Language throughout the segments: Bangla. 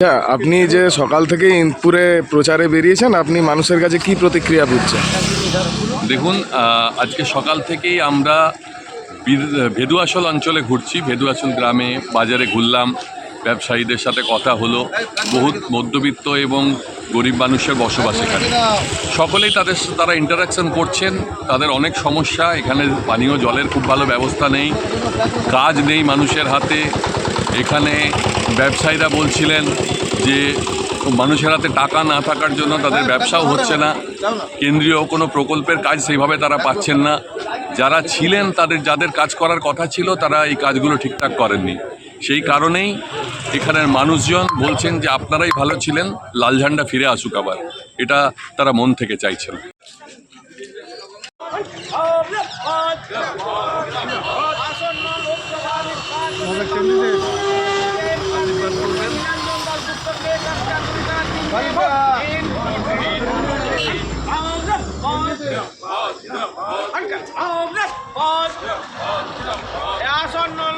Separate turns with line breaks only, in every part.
আচ্ছা আপনি যে সকাল থেকে ইন্দপুরে প্রচারে বেরিয়েছেন, আপনি মানুষের কাছে কি প্রতিক্রিয়া বুঝছেন
দেখুন আজকে সকাল থেকেই আমরা ভেদুয়াশল অঞ্চলে ঘুরছি। ভেদুয়াশল গ্রামে বাজারে ঘুরলাম, ব্যবসায়ীদের সাথে কথা হলো। বহুত মধ্যবিত্ত এবং গরিব মানুষের বসবাস এখানে। সকলেই তাদের, তারা ইন্টারাকশন করছেন। তাদের অনেক সমস্যা। এখানে পানীয় জলের খুব ভালো ব্যবস্থা নেই। কাজ নেই মানুষের হাতে। এখানে ব্যবসায়ীরা বলছিলেন যে মানুষের হাতে টাকা না থাকার জন্য তাদের ব্যবসাও হচ্ছে না কেন্দ্রীয় কোনো প্রকল্পের কাজ সেইভাবে তারা পাচ্ছেন না যারা ছিলেন তাদের যাদের কাজ করার কথা ছিল তারা এই কাজগুলো ঠিকঠাক করেননি সেই কারণেই এখানের মানুষজন বলছেন যে আপনারাই ভালো ছিলেন লাল ঝান্ডা ফিরে আসুক আবার এটা তারা মন থেকে চাইছেন
আসন্ন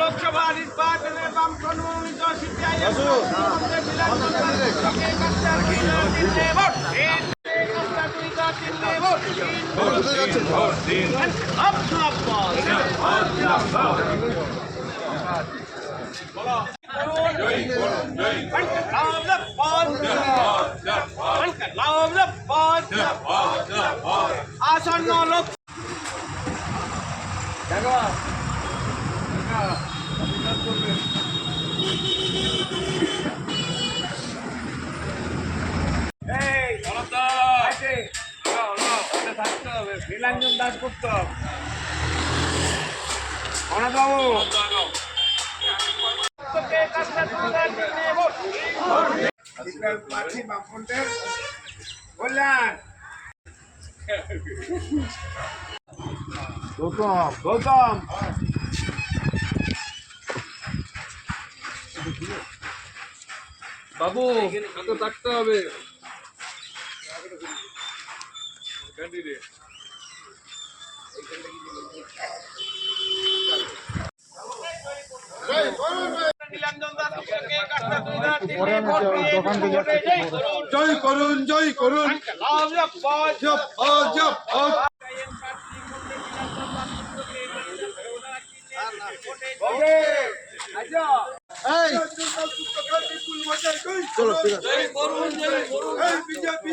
লোকসভা নির্বাচনে বামফ্রন্ট মনোনীত সিপিআইএম আসন্ন লোক থাকতে হবে। নীলাঞ্জন দাশগুপ্ত অনাথবাবু গৌতম গৌতম বাবু কত থাকতে হবে।
জয় করুন জয় করুন। চলো ঠিক আছে। বিজেপি।